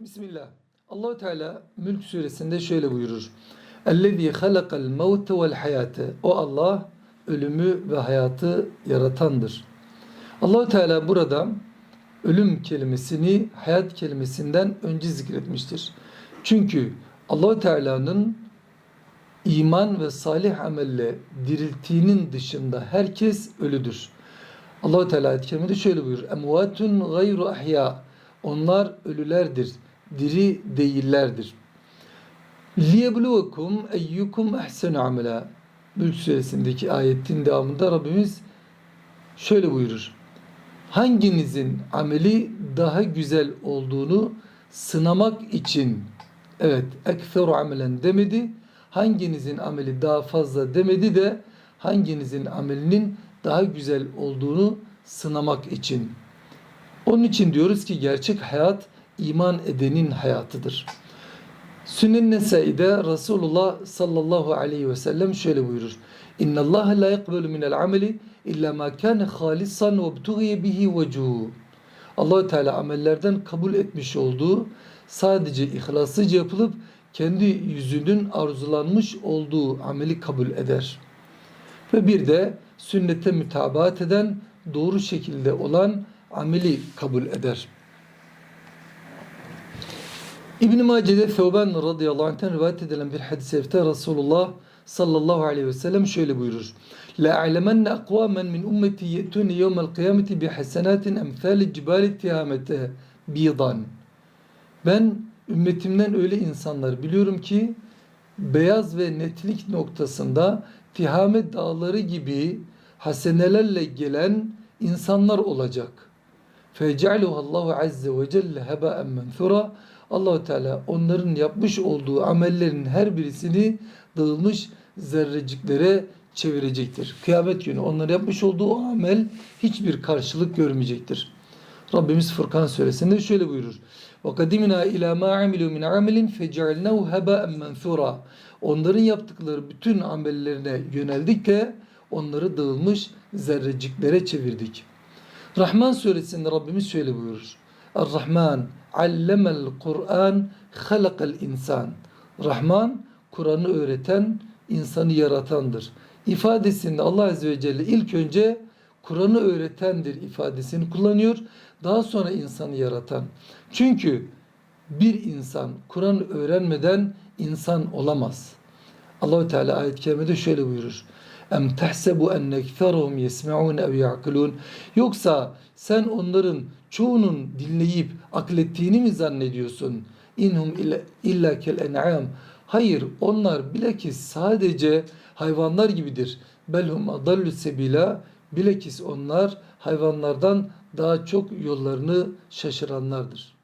Bismillah. Allahu Teala Mülk suresinde şöyle buyurur. Ellezî halakal mevte vel hayate. O Allah ölümü ve hayatı yaratandır. Allahu Teala burada ölüm kelimesini hayat kelimesinden önce zikretmiştir. Çünkü Allahu Teala'nın iman ve salih amelle dirilttiğinin dışında herkes ölüdür. Allahu Teala ayet-i şöyle buyurur. Emvatun gayru ahya. Onlar ölülerdir. Diri değillerdir. Liyebluvekum eyyukum ehsenu amela. Mülk suresindeki ayetin devamında Rabbimiz şöyle buyurur. Hanginizin ameli daha güzel olduğunu sınamak için evet ekferu amelen demedi. Hanginizin ameli daha fazla demedi de hanginizin amelinin daha güzel olduğunu sınamak için. Onun için diyoruz ki gerçek hayat iman edenin hayatıdır. Sünnet Nesai'de Resulullah sallallahu aleyhi ve sellem şöyle buyurur. İnna Allah la yaqbalu minel ameli illa ma kana halisan ve btughiye bihi vecuhu. Allah Teala amellerden kabul etmiş olduğu sadece ihlaslıca yapılıp kendi yüzünün arzulanmış olduğu ameli kabul eder. Ve bir de sünnete mütabaat eden doğru şekilde olan ameli kabul eder. İbn-i Mace'de Thevban radıyallahu anh'ten rivayet edilen bir hadis-i şerifte Resulullah sallallahu aleyhi ve sellem şöyle buyurur. La a'lemenne akvamen min ummeti ye'tuni yevmel kıyameti bi hasanatin emthali cibali tihamete bidan. Ben ümmetimden öyle insanlar biliyorum ki beyaz ve netlik noktasında tihamet dağları gibi hasenelerle gelen insanlar olacak Fece'luhu Allahu azze ve celle heba'en menthura. Allahu Teala onların yapmış olduğu amellerin her birisini dağılmış zerreciklere çevirecektir. Kıyamet günü onların yapmış olduğu o amel hiçbir karşılık görmeyecektir. Rabbimiz Furkan suresinde şöyle buyurur. وَقَدِمْنَا اِلَى مَا عَمِلُوا مِنْ عَمَلٍ فَجَعَلْنَاهُ هَبَاءً مَنْثُورًا Onların yaptıkları bütün amellerine yöneldik de onları dağılmış zerreciklere çevirdik. Rahman suresinde Rabbimiz şöyle buyurur. Er-Rahman allemel Kur'an halakal insan. Rahman Kur'an'ı öğreten, insanı yaratandır. İfadesinde Allah Azze ve Celle ilk önce Kur'an'ı öğretendir ifadesini kullanıyor. Daha sonra insanı yaratan. Çünkü bir insan Kur'an öğrenmeden insan olamaz. Allahu Teala ayet-i kerimede şöyle buyurur. Em tahsebu enne ekferuhum yesme'un ev ya'kulun. Yoksa sen onların çoğunun dinleyip aklettiğini mi zannediyorsun? İnhum illa, kel en'am. Hayır onlar bilakis sadece hayvanlar gibidir. Belhum adallu sebila. Bilakis onlar hayvanlardan daha çok yollarını şaşıranlardır.